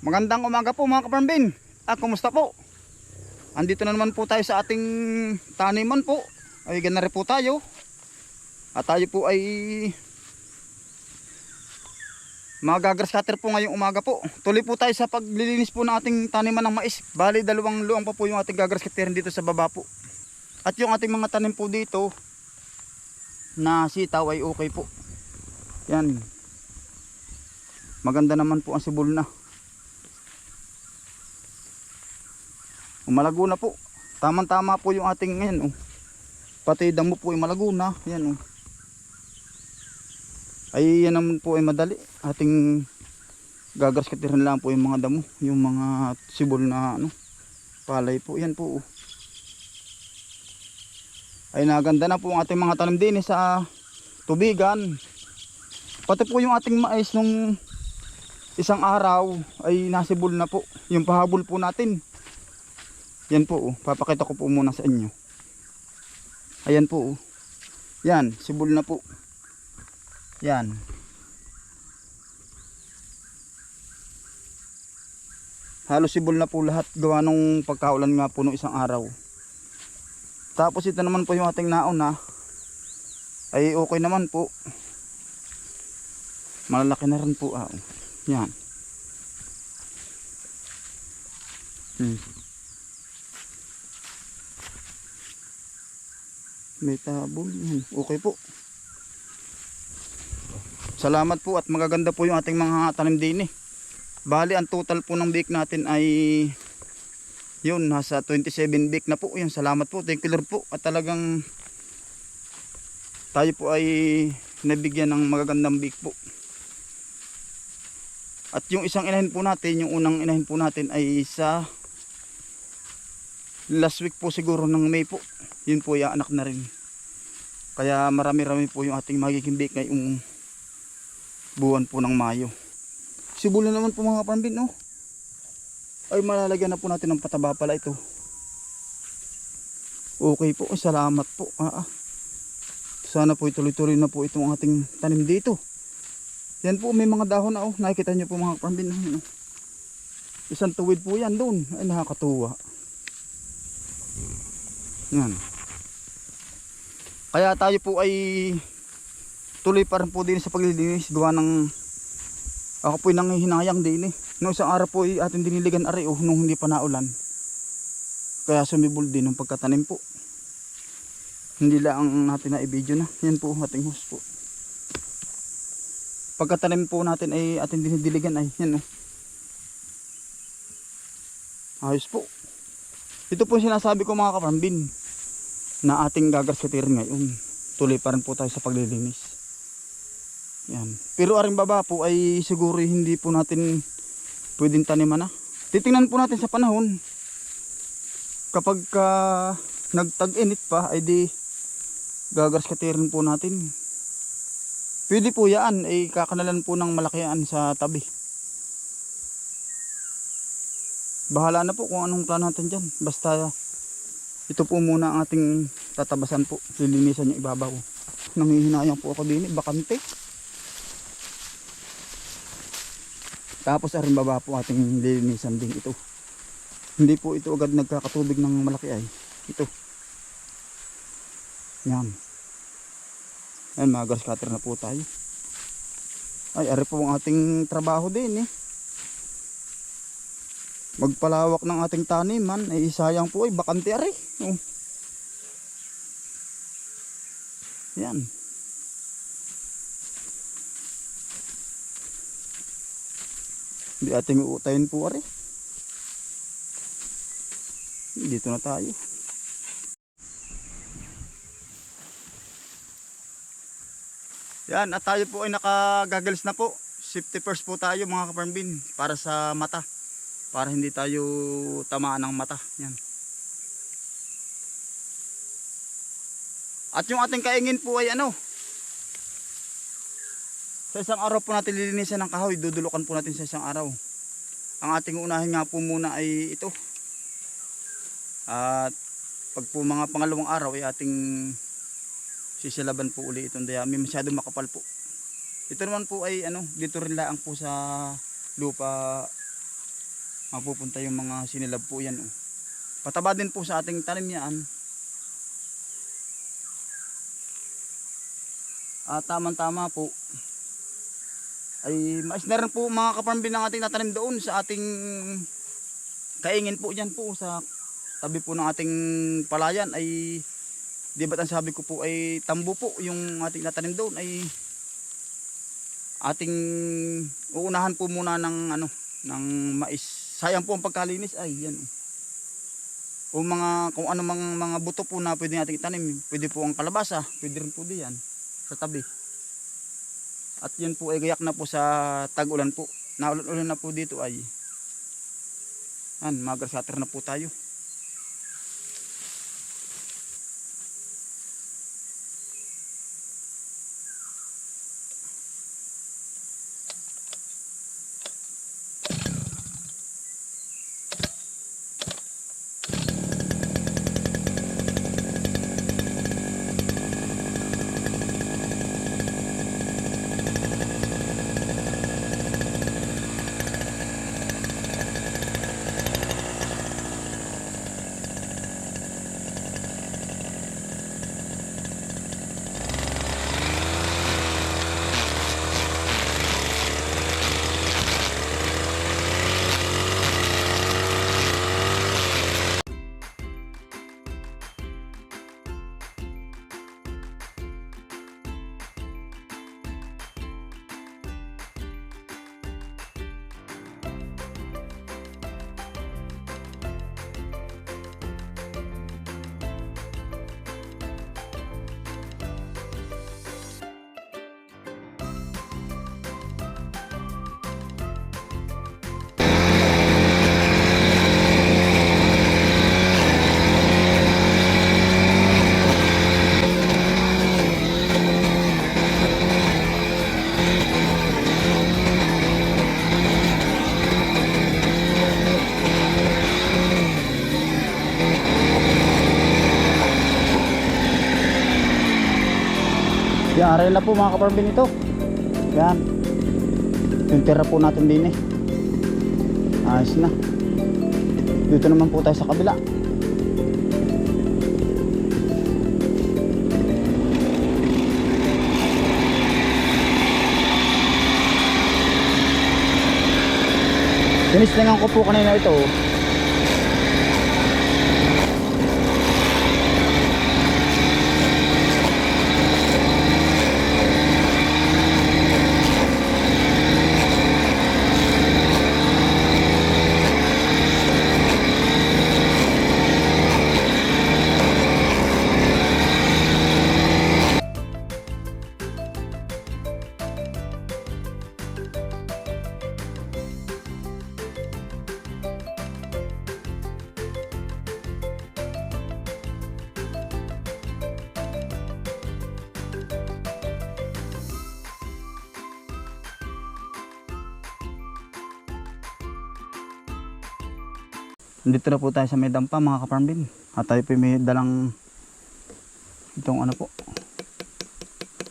Magandang umaga po mga kaparmbin. Ah, kumusta po? Andito na naman po tayo sa ating taniman po. Ay, ganari po tayo. At tayo po ay magagrass cutter po ngayong umaga po. Tuloy po tayo sa paglilinis po ng ating taniman ng mais. Bali, dalawang luang pa po yung ating gagrass cutter dito sa baba po. At yung ating mga tanim po dito na sitaw ay okay po. Yan. Maganda naman po ang sibol na. Umalago na po. Tamang-tama po yung ating ngayon. Oh. Pati damo po ay malago na. Yan oh. Ay yan naman po ay madali. Ating gagas katirin lang po yung mga damo. Yung mga sibol na ano, palay po. Yan po. Oh. Ay naganda na po ang ating mga tanim din eh, sa tubigan. Pati po yung ating mais nung isang araw ay nasibol na po. Yung pahabol po natin. Yan po, oh. papakita ko po muna sa inyo. Ayan po. oh. Yan, sibol na po. Yan. Halos sibol na po lahat gawa nung pagkaulan nga po nung isang araw. Tapos ito naman po yung ating nauna. Ay okay naman po. Malalaki na rin po. Ah. oh. Yan. Hmm. May tabon. Okay po. Salamat po at magaganda po yung ating mga tanim din eh. Bali ang total po ng bake natin ay yun nasa 27 bake na po. Yun salamat po. Thank you Lord po. At talagang tayo po ay nabigyan ng magagandang bake po. At yung isang inahin po natin, yung unang inahin po natin ay sa last week po siguro ng May po. Yun po yung anak na rin. Kaya marami-rami po yung ating magiging bake ngayong buwan po ng Mayo. Sibula naman po mga kapambin, no? Ay malalagyan na po natin ng pataba pala ito. Okay po, salamat po. Ah, ah. Sana po ituloy-tuloy na po itong ating tanim dito. Yan po, may mga dahon na oh. Nakikita nyo po mga kapambin. No? Isang tuwid po yan doon. Ay nakakatuwa. Yan. Kaya tayo po ay tuloy pa rin po din sa paglilinis gawa ng ako po ay nangihinayang din eh. Noong isang araw po ay ating diniligan ari oh, nung hindi pa naulan. Kaya sumibol din ng pagkatanim po. Hindi lang natin na i-video na. Yan po ating host po. Pagkatanim po natin ay ating dinidiligan ay yan oh. Ayos po. Ito po sinasabi ko mga kaparambin na ating gagraskatirin ngayon. Tuloy pa rin po tayo sa paglilinis. Yan. Pero aring baba po ay siguro hindi po natin pwedeng taniman na. Titingnan po natin sa panahon. Kapag ka nagtag-init pa ay di gagraskatirin po natin. Pwede po yan ay kakanalan po ng malakian sa tabi. Bahala na po kung anong plano natin dyan. Basta ito po muna ang ating tatabasan po. Lilinisan yung ibabaw. Nangihinayang po ako din. eh, Bakante. Tapos aring baba po ating lilinisan din ito. Hindi po ito agad nagkakatubig ng malaki ay. Ito. Yan. Ayan mga grass cutter na po tayo. Ay, ari po ang ating trabaho din eh. Magpalawak ng ating taniman ay sayang po ay bakante ari. Oh. yan. Hindi ating uutayin po ari. Dito na tayo yan at tayo po ay nakagagals na po. Safety first po tayo mga kaparmbin para sa mata. Para hindi tayo tamaan ng mata. Yan. At yung ating kaingin po ay ano? Sa isang araw po natin lilinisan ng kahoy dudulukan po natin sa isang araw. Ang ating unahin nga po muna ay ito. At pag po mga pangalawang araw ay ating sisilaban po uli itong dayami masyado makapal po Ito naman po ay ano, dito rin laang po sa lupa mapupunta yung mga sinilab po yan. Oh. Pataba din po sa ating tanim yan. At tamang-tama po ay mais na rin po mga kaparambin ng ating natanim doon sa ating kaingin po dyan po sa tabi po ng ating palayan ay di ba't ang sabi ko po ay tambo po yung ating natanim doon ay ating uunahan po muna ng ano ng mais. Sayang po ang pagkalinis ay yan. O mga kung ano mga, mga buto po na pwede nating itanim pwede po ang kalabasa pwede rin po diyan sa tabi. At yun po ay gayak na po sa tag-ulan po. Naulan-ulan na po dito ay yan magrasater na po tayo Aray na po mga kaparbin ito. Yan. Yung tira po natin din eh. Ayos na. Dito naman po tayo sa kabila. Tinistingan ko po kanina ito. Nandito na po tayo sa may dampa mga kaparmbin. At tayo po may dalang itong ano po.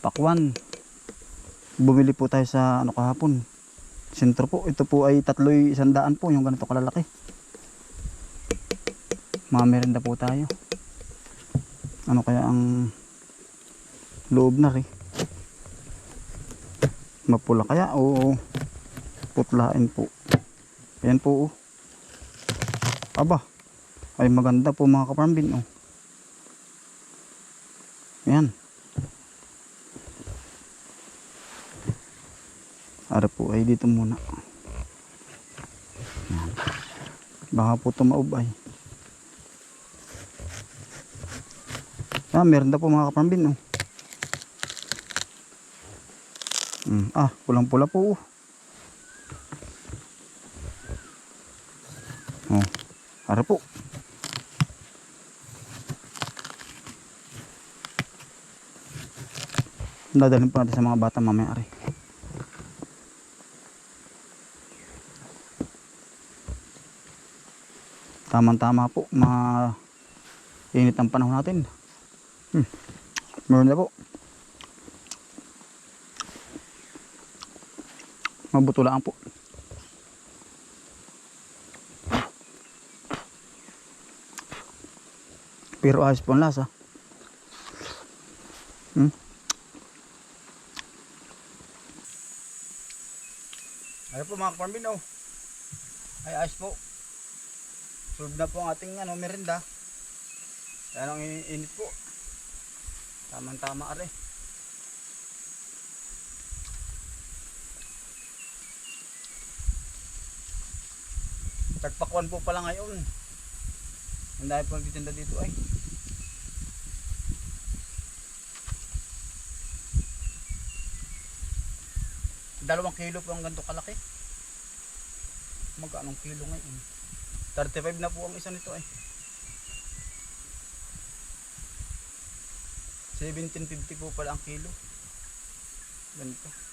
Pakwan. Bumili po tayo sa ano kahapon. Sentro po. Ito po ay tatloy isandaan po yung ganito kalalaki. Mga merenda po tayo. Ano kaya ang loob na rin? Mapula kaya o putlain po. Ayan po oh. Aba, ay maganda po mga kaparambin. Oh. Ayan. Ara po ay dito muna. Ayan. Baka po tumaob ay. Ah, meron na po mga kaparambin. Oh. Mm, ah, pulang pula po. Oh. Ara po. Dadalhin po natin sa mga bata mamaya ari. Tamang-tama po, mga init ang panahon natin. Hmm. Meron na po. Mabuto lang po. Pero ayos po ang lasa. Hmm? Ano po mga kapambin oh. Ay ayos po. Solve na po ang ating ano, merinda. Kaya nang init po. Tamang tama are. Tagpakuan po pala ngayon. Ang dami pang titinda dito ay. Dalawang kilo po ang ganito kalaki. Magkano kilo ngayon? 35 na po ang isa nito ay. 1750 po pala ang kilo. Ganito.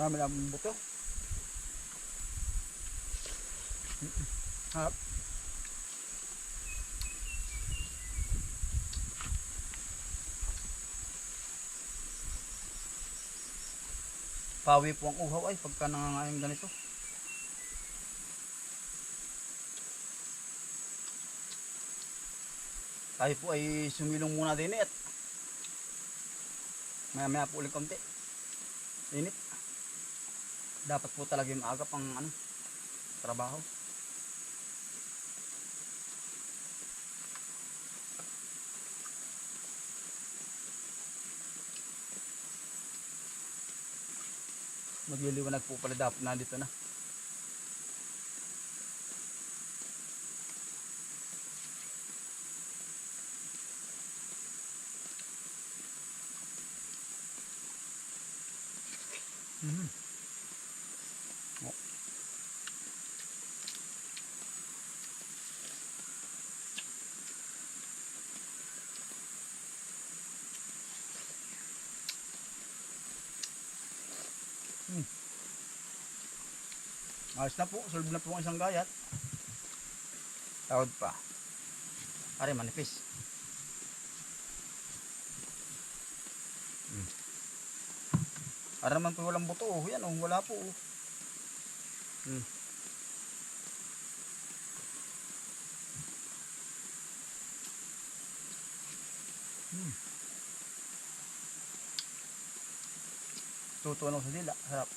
Marami lang ang buto. Harap. Pawi po ang uhaw ay pagka nangangayang ganito. Tayo po ay sumilong muna din eh at maya maya po ulit konti. Init. Dapat po talaga yung aga pang ano, trabaho. Magliliwanag po pala dapat nandito na. Mhm. Hmm. Ayos na po, solve na po ang isang gayat. Tawad pa. Pare, manipis. Hmm. Para naman po walang buto, oh. Yan, oh, wala po. Oh. Hmm. Tutunaw sa dila. Sarap.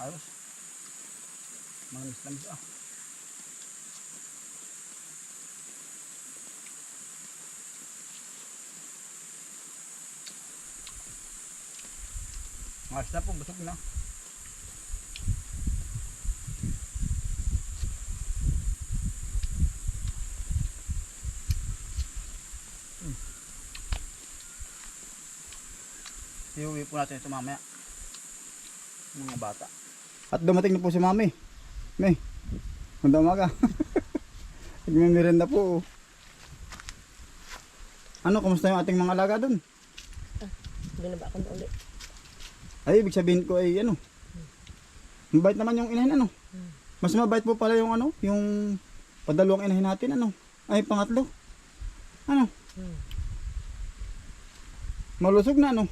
Ayos. Manis lang siya. Ayos na po, busog na. Hmm. Iuwi po natin ito mamaya. Mga bata. At dumating na po si Mami. May. Maganda umaga. Nagmimirenda po. oh. Ano, kumusta yung ating mga alaga doon? Binaba ko na ulit. Ay, ibig sabihin ko ay ano. Mabait naman yung inahin ano. Mas mabait po pala yung ano, yung padalawang inahin natin ano. Ay, pangatlo. Ano? Malusog na ano.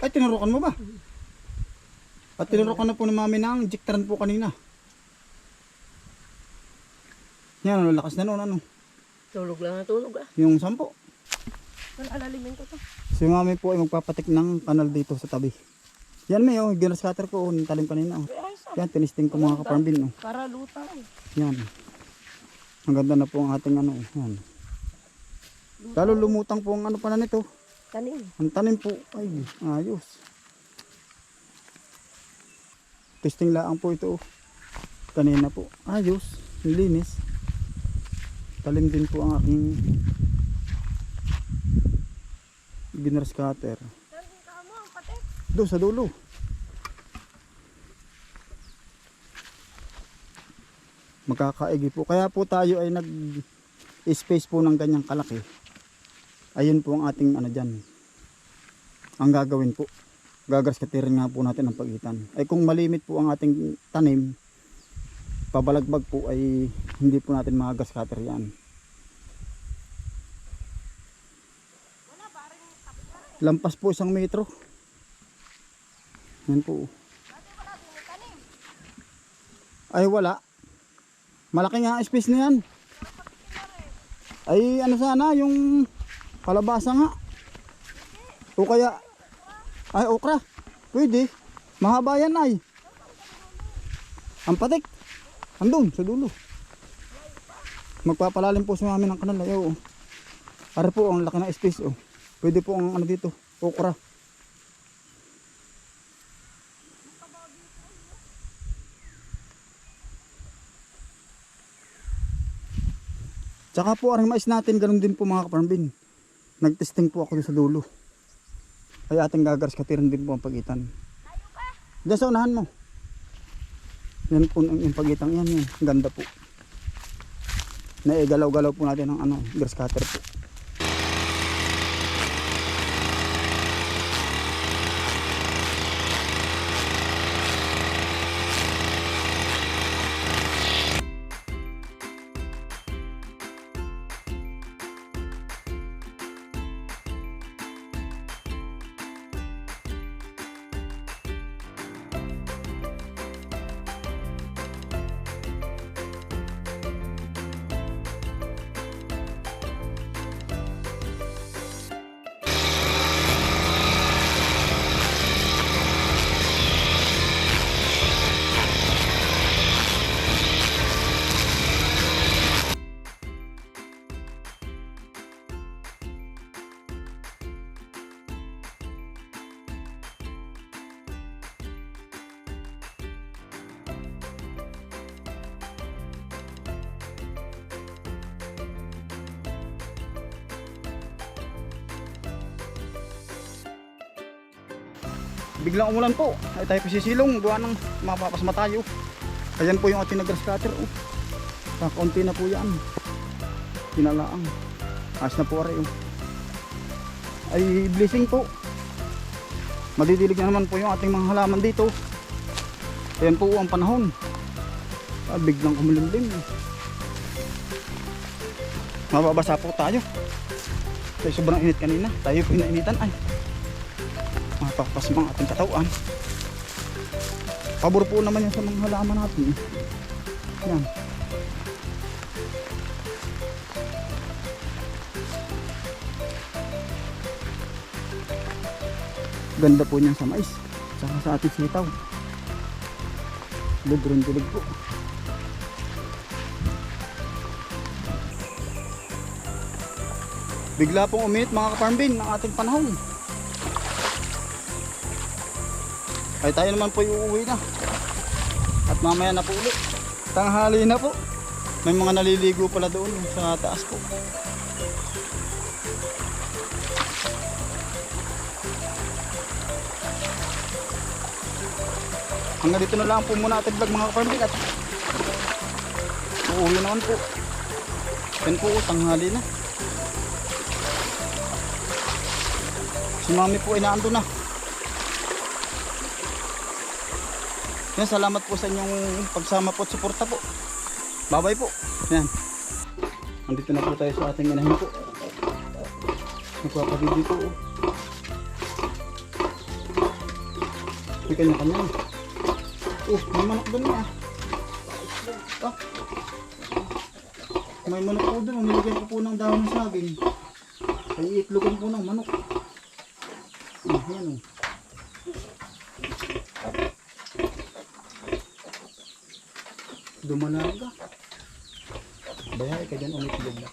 Ay, tinurukan mo ba? At tinurukan na po ni mami ng jiktaran po kanina. Yan, ano, lakas na noon ano. Tulog lang na tulog ah. Yung sampo. Alalimin ko to. Si mami po ay magpapatik ng kanal dito sa tabi. Yan may oh, ginas cutter ko, oh, talim kanina oh. Yan, tinisting ko mga kaparambin oh. Para luta eh. Yan. Ang ganda na po ang ating ano. oh. Yan. Lalo lumutang po ang ano pa na nito. Tanim. Ang tanim po. Ay, ayos. Testing lang po ito. oh. Kanina po. Ayos. Linis. Talim din po ang aking ang patek. Doon sa dulo. Magkakaigi po. Kaya po tayo ay nag space po ng ganyang kalaki. Ayun po ang ating ano dyan. Ang gagawin po. Gagraskatirin nga po natin ang pagitan. Ay kung malimit po ang ating tanim, pabalagbag po ay hindi po natin magagraskater yan. Lampas po isang metro. Yan po. Ay wala. Malaki nga ang space na yan. Ay ano sana yung kalabasa nga. O kaya ay okra. Pwede. Mahaba yan ay. Ang patik. Andun sa dulo. Magpapalalim po sa amin ng kanal. Ay, oo. Para po ang laki ng space. Oh. Pwede po ang ano dito. Okra. Tsaka po aring mais natin, ganun din po mga kaparambin. Nagtesting po ako sa dulo. Ay ating gagaras katirin din po ang pagitan. Diyan sa unahan mo. Yan po yung, yung pagitan yan, yan. Ang Ganda po. Naigalaw-galaw po natin ng ano, grass cutter po. Biglang umulan po. Ay tayo pasisilong. Gawa ng mapapasma tayo. Ayan po yung ating grass cutter. Oh. Kakaunti na po yan. Pinalaang. Ayos na po aray. Oh. Ay blessing po. Madidilig na naman po yung ating mga halaman dito. Ayan po ang panahon. Ah, biglang kumulimlim. Mababasa po tayo. Kaya sobrang init kanina. Tayo po inainitan. Ay, mapapasma ang ating katawan. Pabor po naman yan sa mga halaman natin. Yan. Ganda po niyan sa mais. Tsaka sa ating sitaw. Lidron dilig po. Bigla pong uminit mga ka-farm bin ng ating panahon. Ay tayo naman po uuwi na. At mamaya na po ulit. Tanghali na po. May mga naliligo pala doon sa taas po. Hanggang dito na lang po muna ating vlog mga kaparmil at uuwi naman po. Yan po, tanghali na. Si mami po ay naando na. Yan, salamat po sa inyong pagsama po at suporta po. Bye-bye po. Yan. Andito na po tayo sa ating inahin po. Nagpapabidi po. May kanya-kanya. Oh, may manok doon na. Ah. May manok po doon. Nilagyan ko po ng dahon ng saging. Ay, itlogan po ng manok. Ah, yan oh. Dumalaga. Bayay ka dyan umitlog na.